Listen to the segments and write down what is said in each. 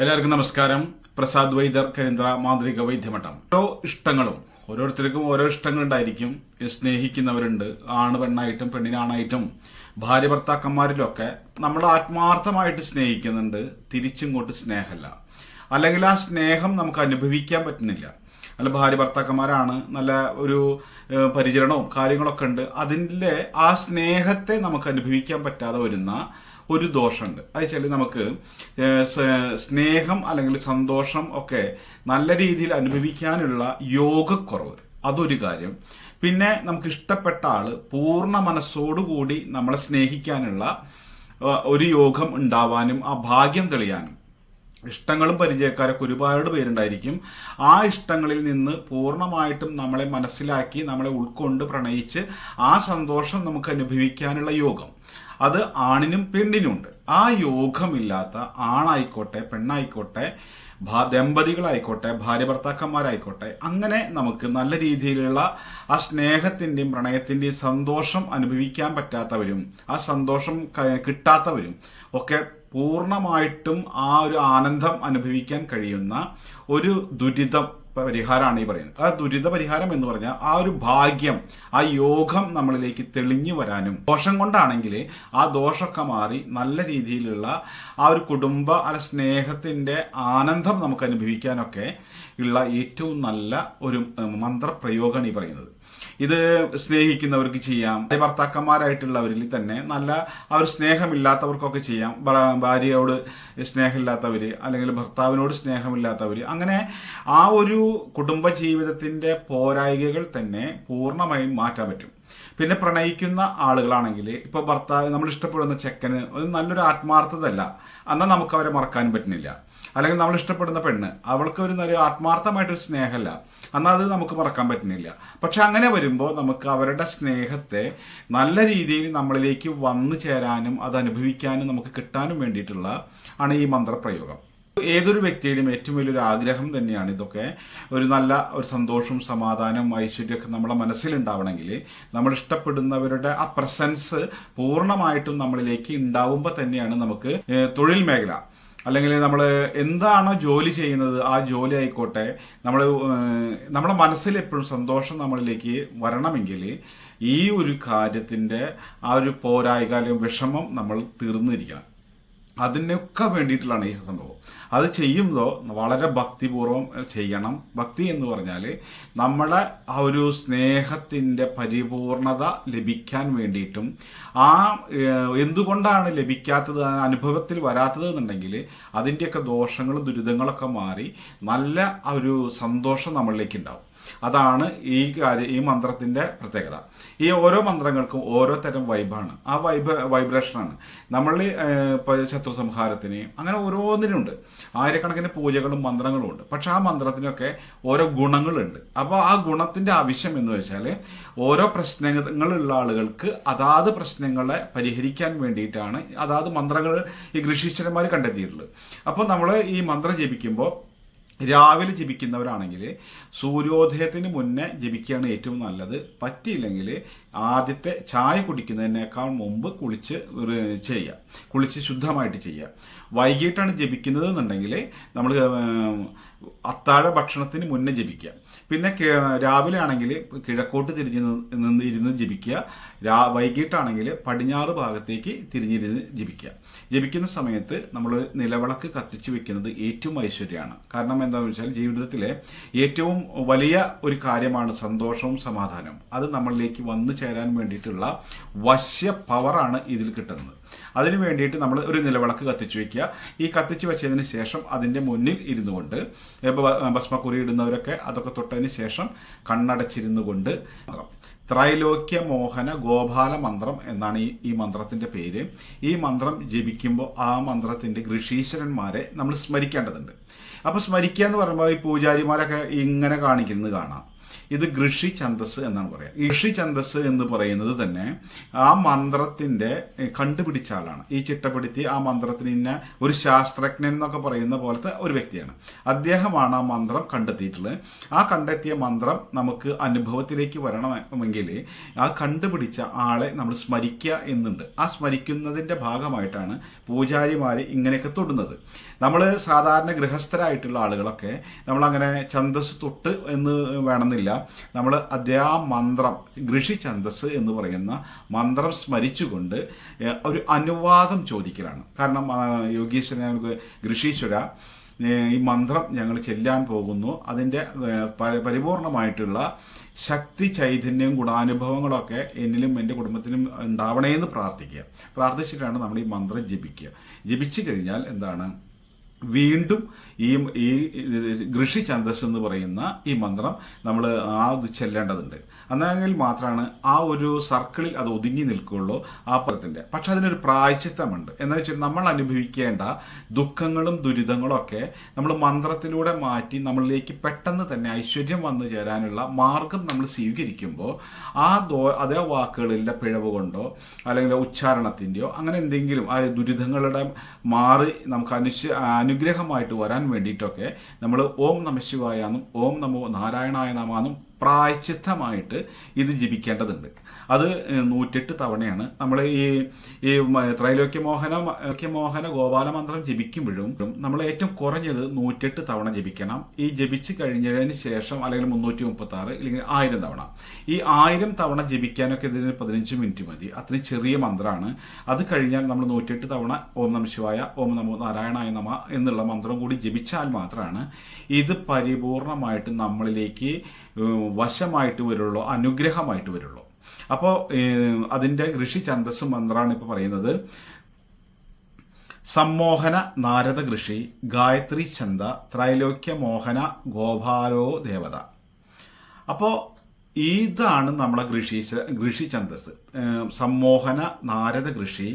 എല്ലാവർക്കും നമസ്കാരം. പ്രസാദ് വൈദ്യർ കേന്ദ്ര മാന്ത്രിക വൈദ്യമഠം ഓരോ ഇഷ്ടങ്ങളും ഓരോരുത്തർക്കും ഓരോ ഇഷ്ടങ്ങളുണ്ടായിരിക്കും സ്നേഹിക്കുന്നവരുണ്ട് ആണ് പെണ്ണായിട്ടും പെണ്ണിനാണായിട്ടും. ഭാര്യ ഭർത്താക്കന്മാരിലൊക്കെ നമ്മൾ ആത്മാർത്ഥമായിട്ട് സ്നേഹിക്കുന്നുണ്ട് തിരിച്ചിങ്ങോട്ട് സ്നേഹമല്ല. അല്ലെങ്കിൽ ആ സ്നേഹം നമുക്ക് അനുഭവിക്കാൻ പറ്റുന്നില്ല. അല്ല ഭാര്യ ഭർത്താക്കന്മാരാണ് നല്ല ഒരു പരിചരണവും കാര്യങ്ങളൊക്കെ ഉണ്ട്. അതിന്റെ ആ സ്നേഹത്തെ നമുക്ക് അനുഭവിക്കാൻ പറ്റാതെ വരുന്ന ഒരു ദോഷമുണ്ട്. അത് വെച്ചാൽ നമുക്ക് സ്നേഹം അല്ലെങ്കിൽ സന്തോഷം ഒക്കെ നല്ല രീതിയിൽ അനുഭവിക്കാനുള്ള യോഗക്കുറവ്. അതൊരു കാര്യം. പിന്നെ നമുക്ക് ഇഷ്ടപ്പെട്ട ആൾ പൂർണ മനസ്സോടുകൂടി നമ്മളെ സ്നേഹിക്കാനുള്ള ഒരു യോഗം ഉണ്ടാവാനും ആ ഭാഗ്യം തെളിയാനും. ഇഷ്ടങ്ങളും പരിചയക്കാരൊക്കെ ഒരുപാട് പേരുണ്ടായിരിക്കും. ആ ഇഷ്ടങ്ങളിൽ നിന്ന് പൂർണമായിട്ടും നമ്മളെ മനസ്സിലാക്കി നമ്മളെ ഉൾക്കൊണ്ട് പ്രണയിച്ച് ആ സന്തോഷം നമുക്ക് അനുഭവിക്കാനുള്ള യോഗം. അത് ആണിനും പെണ്ണിനും ഉണ്ട്. ആ യോഗമില്ലാത്ത ആണായിക്കോട്ടെ പെണ്ണായിക്കോട്ടെ ദമ്പതികളായിക്കോട്ടെ ഭാര്യ ഭർത്താക്കന്മാരായിക്കോട്ടെ അങ്ങനെ നമുക്ക് നല്ല രീതിയിലുള്ള ആ സ്നേഹത്തിന്റെയും പ്രണയത്തിന്റെയും സന്തോഷം അനുഭവിക്കാൻ പറ്റാത്തവരും ആ സന്തോഷം കിട്ടാത്തവരും ഒക്കെ പൂർണമായിട്ടും ആ ഒരു ആനന്ദം അനുഭവിക്കാൻ കഴിയുന്ന ഒരു ദുരിതം പരിഹാരമാണ് ഈ പറയുന്നത്. ആ ദുരിത പരിഹാരം എന്ന് പറഞ്ഞാൽ ആ ഒരു ഭാഗ്യം ആ യോഗം നമ്മളിലേക്ക് തെളിഞ്ഞു വരാനും ദോഷം കൊണ്ടാണെങ്കിൽ ആ ദോഷമൊക്കെ മാറി നല്ല രീതിയിലുള്ള ആ ഒരു കുടുംബ അല്ല സ്നേഹത്തിന്റെ ആനന്ദം നമുക്ക് അനുഭവിക്കാനൊക്കെ ഉള്ള ഏറ്റവും നല്ല ഒരു മന്ത്രപ്രയോഗമാണ് ഈ പറയുന്നത്. ഇത് സ്നേഹിക്കുന്നവർക്ക് ചെയ്യാം. ഭർത്താക്കന്മാരായിട്ടുള്ളവരിൽ തന്നെ നല്ല അവർ സ്നേഹമില്ലാത്തവർക്കൊക്കെ ചെയ്യാം. ഭാര്യയോട് സ്നേഹമില്ലാത്തവർ അല്ലെങ്കിൽ ഭർത്താവിനോട് സ്നേഹമില്ലാത്തവർ അങ്ങനെ ആ ഒരു കുടുംബ ജീവിതത്തിന്റെ പോരായികകൾ തന്നെ പൂർണമായും മാറ്റാൻ പറ്റും. പിന്നെ പ്രണയിക്കുന്ന ആളുകളാണെങ്കിൽ ഇപ്പോൾ ഭർത്താവ് നമ്മൾ ഇഷ്ടപ്പെടുന്ന ചെക്കന് ഒരു നല്ലൊരു ആത്മാർത്ഥതല്ല എന്നാൽ നമുക്ക് അവരെ മറക്കാൻ പറ്റുന്നില്ല. അല്ലെങ്കിൽ നമ്മൾ ഇഷ്ടപ്പെടുന്ന പെണ്ണ് അവൾക്ക് ഒരു നല്ല ആത്മാർത്ഥമായിട്ടൊരു സ്നേഹമല്ല. എന്നാൽ അത് നമുക്ക് മറക്കാൻ പറ്റുന്നില്ല. പക്ഷെ അങ്ങനെ വരുമ്പോൾ നമുക്ക് അവരുടെ സ്നേഹത്തെ നല്ല രീതിയിൽ നമ്മളിലേക്ക് വന്നു ചേരാനും അത് അനുഭവിക്കാനും നമുക്ക് കിട്ടാനും വേണ്ടിയിട്ടുള്ള ആണ് ഈ മന്ത്രപ്രയോഗം. ഏതൊരു വ്യക്തിയുടെയും ഏറ്റവും വലിയൊരു ആഗ്രഹം തന്നെയാണ് ഇതൊക്കെ. ഒരു നല്ല ഒരു സന്തോഷവും സമാധാനവും ഐശ്വര്യമൊക്കെ നമ്മളെ മനസ്സിലുണ്ടാവണമെങ്കിൽ നമ്മൾ ഇഷ്ടപ്പെടുന്നവരുടെ ആ പ്രസൻസ് പൂർണമായിട്ടും നമ്മളിലേക്ക് ഉണ്ടാവുമ്പോൾ തന്നെയാണ് നമുക്ക് തൊഴിൽ മേഖല. അല്ലെങ്കിൽ നമ്മൾ എന്താണോ ജോലി ചെയ്യുന്നത് ആ ജോലി ആയിക്കോട്ടെ നമ്മൾ നമ്മുടെ മനസ്സിൽ എപ്പോഴും സന്തോഷം നമ്മളിലേക്ക് വരണമെങ്കിൽ ഈ ഒരു കാര്യത്തിന്റെ ആ ഒരു പോരായ്ക അല്ലെങ്കിൽ വിഷമം നമ്മൾ തീർന്നിരിക്കണം. അതിനൊക്കെ വേണ്ടിയിട്ടുള്ളതാണ് ഈ സംഭവം. അത് ചെയ്യുമ്പോൾ വളരെ ഭക്തിപൂർവം ചെയ്യണം. ഭക്തി എന്ന് പറഞ്ഞാൽ നമ്മളെ ആ ഒരു സ്നേഹത്തിന്റെ പരിപൂർണത ലഭിക്കാൻ വേണ്ടിയിട്ടും ആ എന്തുകൊണ്ടാണ് ലഭിക്കാത്തത് അനുഭവത്തിൽ വരാത്തത് എന്നുണ്ടെങ്കിൽ അതിന്റെയൊക്കെ ദോഷങ്ങളും ദുരിതങ്ങളൊക്കെ മാറി നല്ല ഒരു സന്തോഷം നമ്മളിലേക്ക് ഉണ്ടാവും. അതാണ് ഈ കാര്യം ഈ മന്ത്രത്തിന്റെ പ്രത്യേകത. ഈ ഓരോ മന്ത്രങ്ങൾക്കും ഓരോ തരം വൈബാണ് ആ വൈബ് വൈബ്രേഷനാണ് നമ്മൾ ഇപ്പോൾ ശത്രു സംഹാരത്തിന് അങ്ങനെ ഓരോന്നിനുണ്ട്. ആയിരക്കണക്കിന് പൂജകളും മന്ത്രങ്ങളും ഉണ്ട്. പക്ഷെ ആ മന്ത്രത്തിനൊക്കെ ഓരോ ഗുണങ്ങളുണ്ട്. അപ്പോൾ ആ ഗുണത്തിന്റെ ആവശ്യം എന്ന് വെച്ചാൽ ഓരോ പ്രശ്നങ്ങളുള്ള ആളുകൾക്ക് അതാത് പ്രശ്നങ്ങളെ പരിഹരിക്കാൻ വേണ്ടിയിട്ടാണ് അതാത് മന്ത്രങ്ങൾ ഈ ഋഷീശ്വരന്മാർ കണ്ടെത്തിയിട്ടുള്ളത്. അപ്പോൾ നമ്മൾ ഈ മന്ത്രം ജപിക്കുമ്പോൾ രാവിലെ ജപിക്കുന്നവരാണെങ്കിൽ സൂര്യോദയത്തിന് മുന്നേ ജപിക്കുകയാണ് ഏറ്റവും നല്ലത്. പറ്റിയില്ലെങ്കിൽ ആദ്യത്തെ ചായ കുടിക്കുന്നതിനേക്കാൾ മുമ്പ് കുളിച്ച് ചെയ്യുക. കുളിച്ച് ശുദ്ധമായിട്ട് ചെയ്യുക. വൈകിട്ടാണ് ജപിക്കുന്നത് എന്നുണ്ടെങ്കിൽ നമ്മൾ അത്താഴ ഭക്ഷണത്തിന് മുന്നേ ജപിക്കുക. പിന്നെ രാവിലെ ആണെങ്കിൽ കിഴക്കോട്ട് തിരിഞ്ഞ് നിന്ന് ഇരുന്ന് ജപിക്കുക. രാ വൈകിട്ടാണെങ്കിൽ പടിഞ്ഞാറ് ഭാഗത്തേക്ക് തിരിഞ്ഞിരുന്ന് ജപിക്കുക. ജപിക്കുന്ന സമയത്ത് നമ്മൾ നിലവിളക്ക് കത്തിച്ചു വെക്കുന്നത് ഏറ്റവും ഐശ്വര്യമാണ്. കാരണം എന്താണെന്ന് വെച്ചാൽ ജീവിതത്തിലെ ഏറ്റവും വലിയ ഒരു കാര്യമാണ് സന്തോഷവും സമാധാനവും. അത് നമ്മളിലേക്ക് വന്നു ചേരാൻ വേണ്ടിയിട്ടുള്ള വശ്യ പവറാണ് ഇതിൽ കിട്ടുന്നത്. അതിന് വേണ്ടിയിട്ട് നമ്മൾ ഒരു നിലവിളക്ക് കത്തിച്ചു വെക്കുക. ഈ കത്തിച്ചു വെച്ചതിന് ശേഷം അതിന്റെ മുന്നിൽ ഇരുന്നുകൊണ്ട് ഭസ്മക്കുറി ഇടുന്നവരൊക്കെ അതൊക്കെ തൊട്ടതിന് ശേഷം കണ്ണടച്ചിരുന്നു കൊണ്ട് മന്ത്രം. ത്രൈലോക്യ മോഹന ഗോപാല മന്ത്രം എന്നാണ് ഈ ഈ മന്ത്രത്തിന്റെ പേര്. ഈ മന്ത്രം ജപിക്കുമ്പോൾ ആ മന്ത്രത്തിന്റെ ഋഷീശ്വരന്മാരെ നമ്മൾ സ്മരിക്കേണ്ടതുണ്ട്. അപ്പോൾ സ്മരിക്കുക എന്ന് പറയുമ്പോൾ ഈ പൂജാരിമാരൊക്കെ ഇങ്ങനെ കാണിക്കുന്നത് കാണാം. ഇത് ഋഷി ഛന്ദസ് എന്നാണ് പറയുക ഋഷി ഛന്ദസ് എന്ന് പറയുന്നത് തന്നെ ആ മന്ത്രത്തിന്റെ കണ്ടുപിടിച്ച ആളാണ്. ഈ ചിട്ടപ്പെടുത്തി ആ മന്ത്രത്തിന് ഇന്ന ഒരു ശാസ്ത്രജ്ഞൻ എന്നൊക്കെ പറയുന്ന പോലത്തെ ഒരു വ്യക്തിയാണ്. അദ്ദേഹമാണ് ആ മന്ത്രം കണ്ടെത്തിയിട്ടുള്ളത്. ആ കണ്ടെത്തിയ മന്ത്രം നമുക്ക് അനുഭവത്തിലേക്ക് വരണമെങ്കിൽ ആ കണ്ടുപിടിച്ച ആളെ നമ്മൾ സ്മരിക്കുക എന്നുണ്ട്. ആ സ്മരിക്കുന്നതിന്റെ ഭാഗമായിട്ടാണ് പൂജാരിമാർ ഇങ്ങനെയൊക്കെ തൊടുന്നത്. നമ്മൾ സാധാരണ ഗൃഹസ്ഥരായിട്ടുള്ള ആളുകളൊക്കെ നമ്മളങ്ങനെ ഛന്ദസ് തൊട്ട് എന്ന് വേണമെന്നില്ല. നമ്മൾ അതേ മന്ത്രം ഋഷി ഛന്ദസ് എന്ന് പറയുന്ന മന്ത്രം സ്മരിച്ചുകൊണ്ട് ഒരു അനുവാദം ചോദിക്കലാണ്. കാരണം യോഗീശ്വരൻ നമുക്ക് ഋഷീശ്വര ഈ മന്ത്രം ഞങ്ങൾ ചെല്ലാൻ പോകുന്നു. അതിന്റെ പരിപൂർണമായിട്ടുള്ള ശക്തി ചൈതന്യം ഗുണാനുഭവങ്ങളൊക്കെ എന്നിലും എന്റെ കുടുംബത്തിനും ഉണ്ടാവണേ എന്ന് പ്രാർത്ഥിക്കുക. പ്രാർത്ഥിച്ചിട്ടാണ് നമ്മൾ ഈ മന്ത്രം ജപിക്കുക. ജപിച്ചു കഴിഞ്ഞാൽ എന്താണ്? വീണ്ടും ഈ ഈ ഋഷി ഛന്ദസ് എന്ന് പറയുന്ന ഈ മന്ത്രം നമ്മൾ ആ ചെല്ലേണ്ടതുണ്ട്. അന്നെങ്കിൽ മാത്രമാണ് ആ ഒരു സർക്കിളിൽ അത് ഒതുങ്ങി നിൽക്കുകയുള്ളൂ ആ പദത്തിന്റെ പക്ഷെ അതിനൊരു പ്രായച്ചിത്തമുണ്ട്. എന്ന് വെച്ചാൽ നമ്മൾ അനുഭവിക്കേണ്ട ദുഃഖങ്ങളും ദുരിതങ്ങളും ഒക്കെ നമ്മൾ മന്ത്രത്തിലൂടെ മാറ്റി നമ്മളിലേക്ക് പെട്ടെന്ന് തന്നെ ഐശ്വര്യം വന്നു ചേരാനുള്ള മാർഗം നമ്മൾ സ്വീകരിക്കുമ്പോൾ ആ ദോ അതേ വാക്കുകളിലെ പിഴവ് കൊണ്ടോ അല്ലെങ്കിൽ ഉച്ചാരണത്തിന്റെയോ അങ്ങനെ എന്തെങ്കിലും ആ ദുരിതങ്ങളുടെ മാറി നമുക്ക് അനുശ അനുഗ്രഹമായിട്ട് വരാൻ വേണ്ടിയിട്ടൊക്കെ നമ്മൾ ഓം നമ ശിവായാന്നും ഓം നമോ നാരായണായ നമാന്നും പ്രായച്ചിത്തമായിട്ട് ഇത് ജപിക്കേണ്ടതുണ്ട്. അത് നൂറ്റെട്ട് തവണയാണ്. നമ്മൾ ഈ ഈ ത്രൈലോക്യമോഹന മോഹന ഗോപാല മന്ത്രം ജപിക്കുമ്പോഴും നമ്മൾ ഏറ്റവും കുറഞ്ഞത് നൂറ്റെട്ട് തവണ ജപിക്കണം. ഈ ജപിച്ച് കഴിഞ്ഞതിന് ശേഷം അല്ലെങ്കിൽ മുന്നൂറ്റി മുപ്പത്തി ആറ് അല്ലെങ്കിൽ ആയിരം തവണ. ഈ ആയിരം തവണ ജപിക്കാനൊക്കെ ഇതിന് പതിനഞ്ച് മിനിറ്റ് മതി. അത്രയും ചെറിയ മന്ത്രമാണ് അത് കഴിഞ്ഞാൽ നമ്മൾ നൂറ്റെട്ട് തവണ ഓം നമ ശിവായ ഓം നമോ നാരായണായ നമ എന്നുള്ള മന്ത്രം കൂടി ജപിച്ചാൽ മാത്രമാണ് ഇത് പരിപൂർണമായിട്ട് നമ്മളിലേക്ക് വശമായിട്ട് വരുള്ളൂ അനുഗ്രഹമായിട്ട് വരുള്ളൂ. അപ്പോൾ അതിന്റെ ഋഷി ഛന്ദസ് മന്ത്രമാണ് ഇപ്പോൾ പറയുന്നത് സമ്മോഹന നാരദ ഋഷി ഗായത്രി ഛന്ദ ത്രൈലോക്യ മോഹന ഗോപാലോ ദേവത. അപ്പോൾ ഇതാണ് നമ്മളെ ഋഷി ഋഷി ഛന്ദസ്. സമ്മോഹന നാരദ ഋഷി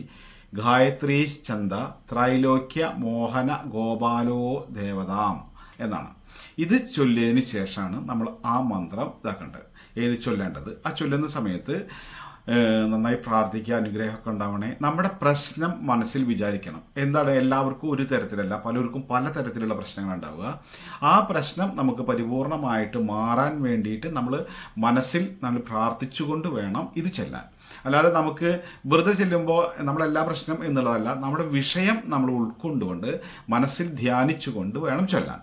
ഗായത്രി ഛന്ദ ത്രൈലോക്യ മോഹന ഗോപാലോ ദേവതാം എന്നാണ്. ഇത് ചൊല്ലിയതിന് ശേഷമാണ് നമ്മൾ ആ മന്ത്രം ഇതാക്കേണ്ടത്. ഏത് ചൊല്ലേണ്ടത്? ആ ചൊല്ലുന്ന സമയത്ത് നന്നായി പ്രാർത്ഥിക്കുക അനുഗ്രഹമൊക്കെ ഉണ്ടാവണേ. നമ്മുടെ പ്രശ്നം മനസ്സിൽ വിചാരിക്കണം. എന്താണ് എല്ലാവർക്കും ഒരു തരത്തിലല്ല പലർക്കും പല തരത്തിലുള്ള പ്രശ്നങ്ങൾ ഉണ്ടാവുക. ആ പ്രശ്നം നമുക്ക് പരിപൂർണമായിട്ട് മാറാൻ വേണ്ടിയിട്ട് നമ്മൾ മനസ്സിൽ നമ്മൾ പ്രാർത്ഥിച്ചുകൊണ്ട് വേണം ഇത് ചെല്ലാൻ. അല്ലാതെ നമുക്ക് വെറുതെ ചെല്ലുമ്പോൾ നമ്മളെല്ലാ പ്രശ്നം എന്നുള്ളതല്ല നമ്മുടെ വിഷയം നമ്മൾ ഉൾക്കൊണ്ടുകൊണ്ട് മനസ്സിൽ ധ്യാനിച്ചുകൊണ്ട് വേണം ചൊല്ലാൻ.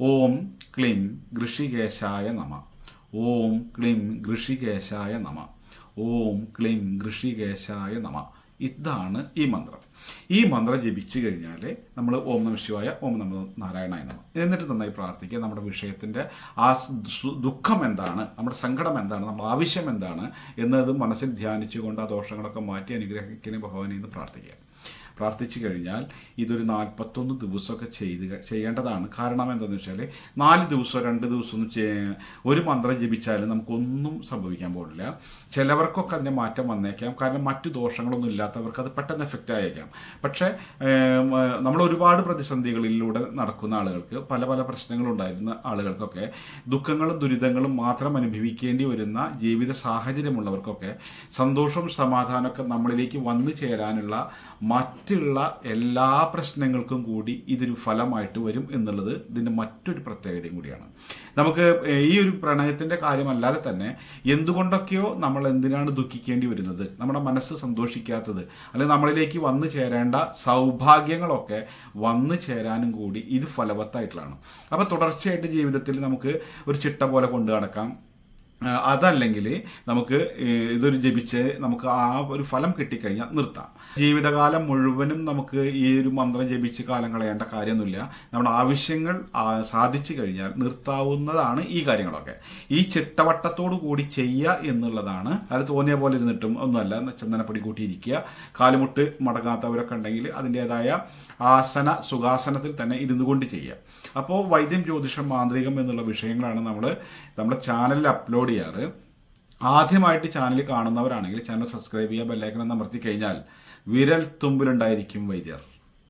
ഓം ക്ലിം ഋഷികേശായ നമ. ഓം ക്ലിം ഋഷികേശായ നമ. ഓം ക്ലിം ഋഷികേശായ നമ. ഇതാണ് ഈ മന്ത്രം. ഈ മന്ത്രം ജപിച്ചു കഴിഞ്ഞാൽ നമ്മൾ ഓം നമ ശിവായ ഓം നമ നാരായണായ നമ. എന്നിട്ട് നന്നായി പ്രാർത്ഥിക്കുക. നമ്മുടെ വിഷയത്തിന്റെ ആ ദുഃഖം എന്താണ്? നമ്മുടെ സങ്കടം എന്താണ്? നമ്മുടെ ആവശ്യം എന്താണ്? എന്നത് മനസ്സിൽ ധ്യാനിച്ചുകൊണ്ട് ആ ദോഷങ്ങളൊക്കെ മാറ്റി അനുഗ്രഹിക്കുന്ന ഭഗവാനെ എന്ന് പ്രാർത്ഥിക്കുക. പ്രാർത്ഥിച്ചു കഴിഞ്ഞാൽ ഇതൊരു നാൽപ്പത്തൊന്ന് ദിവസമൊക്കെ ചെയ്ത് ചെയ്യേണ്ടതാണ്. കാരണം എന്താണെന്ന് വെച്ചാൽ നാല് ദിവസം രണ്ട് ദിവസമൊന്നും ഒരു മന്ത്രം ജപിച്ചാലും നമുക്കൊന്നും സംഭവിക്കാൻ പോകില്ല ചിലവർക്കൊക്കെ അതിന്റെ മാറ്റം വന്നേക്കാം. കാരണം മറ്റു ദോഷങ്ങളൊന്നും ഇല്ലാത്തവർക്ക് അത് പെട്ടെന്ന് എഫക്റ്റ് ആയേക്കാം. പക്ഷേ നമ്മൾ ഒരുപാട് പ്രതിസന്ധികളിലൂടെ നടക്കുന്ന ആളുകൾക്ക് പല പല പ്രശ്നങ്ങളുണ്ടായിരുന്ന ആളുകൾക്കൊക്കെ ദുഃഖങ്ങളും ദുരിതങ്ങളും മാത്രം അനുഭവിക്കേണ്ടി വരുന്ന ജീവിത സാഹചര്യമുള്ളവർക്കൊക്കെ സന്തോഷവും സമാധാനമൊക്കെ നമ്മളിലേക്ക് വന്നു ചേരാനുള്ള മറ്റുള്ള എല്ലാ പ്രശ്നങ്ങൾക്കും കൂടി ഇതൊരു ഫലമായിട്ട് വരും എന്നുള്ളത് ഇതിന്റെ മറ്റൊരു പ്രത്യേകതയും കൂടിയാണ്. നമുക്ക് ഈ ഒരു പ്രണയത്തിന്റെ കാര്യമല്ലാതെ തന്നെ എന്തുകൊണ്ടൊക്കെയോ നമ്മൾ എന്തിനാണ് ദുഃഖിക്കേണ്ടി വരുന്നത്? നമ്മുടെ മനസ്സ് സന്തോഷിക്കാത്തത് അല്ലെങ്കിൽ നമ്മളിലേക്ക് വന്നു ചേരേണ്ട സൗഭാഗ്യങ്ങളൊക്കെ വന്നു ചേരാനും കൂടി ഇത് ഫലവത്തായിട്ടുള്ളതാണ്. അപ്പോൾ തുടർച്ചയായിട്ട് ജീവിതത്തിൽ നമുക്ക് ഒരു ചിട്ട പോലെ കൊണ്ടു നടക്കാം. അതല്ലെങ്കിൽ നമുക്ക് ഇതൊരു ജപിച്ച് നമുക്ക് ആ ഒരു ഫലം കിട്ടിക്കഴിഞ്ഞാൽ നിർത്താം. ജീവിതകാലം മുഴുവനും നമുക്ക് ഈ ഒരു മന്ത്രം ജപിച്ച് കാലം കളയേണ്ട കാര്യമൊന്നുമില്ല. നമ്മുടെ ആവശ്യങ്ങൾ സാധിച്ചു കഴിഞ്ഞാൽ നിർത്താവുന്നതാണ് ഈ കാര്യങ്ങളൊക്കെ. ഈ ചിട്ടവട്ടത്തോടു കൂടി ചെയ്യുക എന്നുള്ളതാണ്. അത് തോന്നിയ പോലെ ഇരുന്നിട്ടും ഒന്നുമല്ല. ചന്ദനപ്പൊടി കൂട്ടിയിരിക്കുക. കാലുമുട്ട് മടങ്ങാത്തവരൊക്കെ ഉണ്ടെങ്കിൽ അതിന്റെതായ ആസന സുഖാസനത്തിൽ തന്നെ ഇരുന്നു കൊണ്ട് ചെയ്യുക. അപ്പോൾ വൈദ്യം ജ്യോതിഷം മാന്ത്രികം എന്നുള്ള വിഷയങ്ങളാണ് നമ്മൾ നമ്മുടെ ചാനലിൽ അപ്ലോഡ് ചെയ്യാറ്. ആദ്യമായിട്ട് ചാനൽ കാണുന്നവരാണെങ്കിൽ ചാനൽ സബ്സ്ക്രൈബ് ചെയ്യുക ബെല്ലൈക്കൺ അമർത്തി കഴിഞ്ഞാൽ വിരൽ തുമ്പിലുണ്ടായിരിക്കും വൈദ്യർ.